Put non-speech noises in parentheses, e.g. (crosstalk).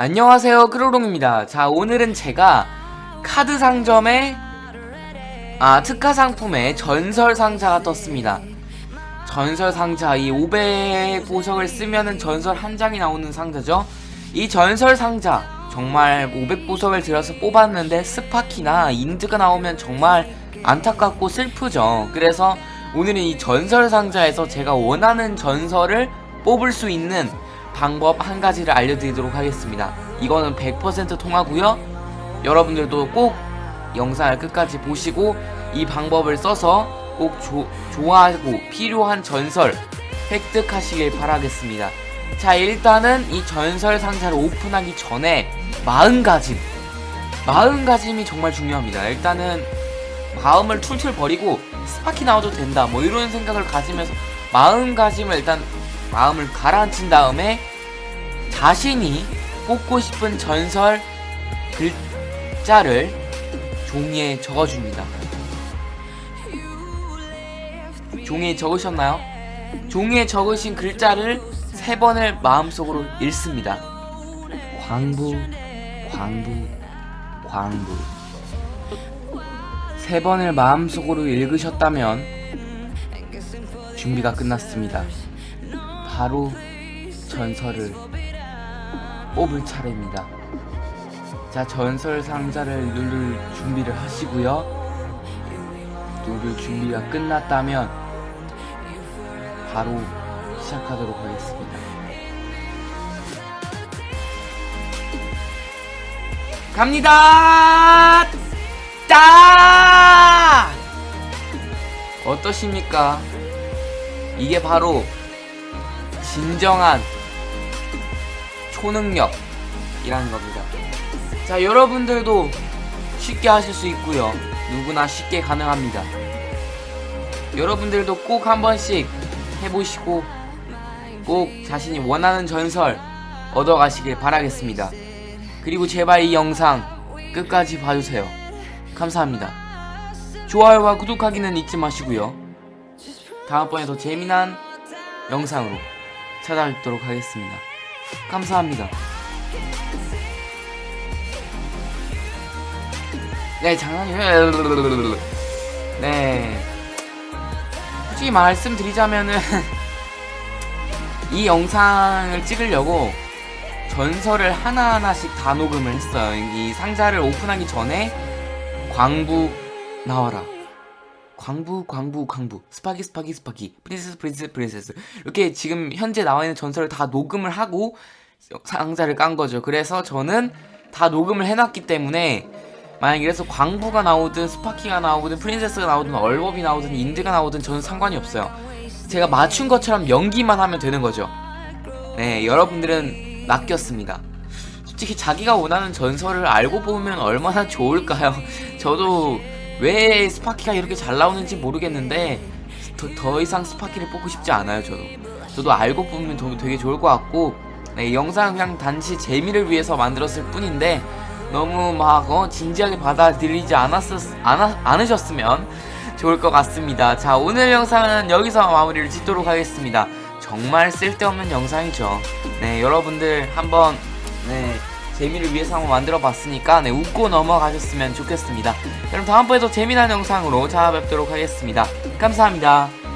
안녕하세요 크로롱입니다. 자 오늘은 제가 카드 상점에 아 특가 상품에 전설 상자가 떴습니다. 전설 상자 이 500 보석을 쓰면은 전설 한 장이 나오는 상자죠. 이 전설 상자 정말 500 보석을 들여서 뽑았는데 스파키나 인드가 나오면 정말 안타깝고 슬프죠. 그래서 오늘은 이 전설 상자에서 제가 원하는 전설을 뽑을 수 있는 방법 한 가지를 알려드리도록 하겠습니다. 이거는 100% 통하고요. 여러분들도 꼭 영상을 끝까지 보시고 이 방법을 써서 꼭 조, 좋아하고 필요한 전설 획득하시길 바라겠습니다. 자 일단은 이 전설 상자를 오픈하기 전에 마음가짐 마음가짐이 정말 중요합니다. 일단은 마음을 툴툴 버리고 스파키 나와도 된다 뭐 이런 생각을 가지면서 마음가짐을 일단 마음을 가라앉힌 다음에 자신이 뽑고 싶은 전설 글자를 종이에 적어줍니다. 종이에 적으셨나요? 종이에 적으신 글자를 세 번을 마음속으로 읽습니다. 광부, 광부, 광부. 세 번을 마음속으로 읽으셨다면 준비가 끝났습니다. 바로 전설을 뽑을 차례입니다. 자, 전설 상자를 누를 준비를 하시고요. 누를 준비가 끝났다면 바로 시작하도록 하겠습니다. 갑니다! 따! 어떠십니까? 이게 바로 진정한 초능력이라는 겁니다. 자, 여러분들도 쉽게 하실 수 있고요. 누구나 쉽게 가능합니다. 여러분들도 꼭 한 번씩 해보시고 꼭 자신이 원하는 전설 얻어가시길 바라겠습니다. 그리고 제발 이 영상 끝까지 봐주세요. 감사합니다. 좋아요와 구독하기는 잊지 마시고요. 다음번에 더 재미난 영상으로 찾아뵙도록 하겠습니다. 감사합니다. 네, 장난이에요. 네. 솔직히 말씀드리자면은 (laughs) 이 영상을 찍으려고 전설을 하나하나씩 다 녹음을 했어요. 이 상자를 오픈하기 전에 광부 나와라. 광부 광부 광부 스파기 스파기 스파기 프린세스 프린세스 프린세스 이렇게 지금 현재 나와 있는 전설을 다 녹음을 하고 상자를 깐 거죠. 그래서 저는 다 녹음을 해놨기 때문에 만약 이래서 광부가 나오든 스파키가 나오든 프린세스가 나오든 얼법이 나오든 인드가 나오든 저는 상관이 없어요. 제가 맞춘 것처럼 연기만 하면 되는 거죠. 네, 여러분들은 맡겼습니다. 솔직히 자기가 원하는 전설을 알고 보면 얼마나 좋을까요? (laughs) 저도 왜 스파키가 이렇게 잘 나오는지 모르겠는데 더, 더 이상 스파키를 뽑고 싶지 않아요 저도. 저도 알고 보면 더, 되게 좋을 것 같고 네, 이 영상 그냥 단지 재미를 위해서 만들었을 뿐인데 너무 막 어, 진지하게 받아들이지 않았었, 않아, 않으셨으면 좋을 것 같습니다. 자 오늘 영상은 여기서 마무리를 짓도록 하겠습니다. 정말 쓸데없는 영상이죠. 네 여러분들 한번 네 재미를 위해서 한번 만들어 봤으니까 네, 웃고 넘어가셨으면 좋겠습니다. 그럼 다음번에도 재미난 영상으로 찾아뵙도록 하겠습니다. 감사합니다.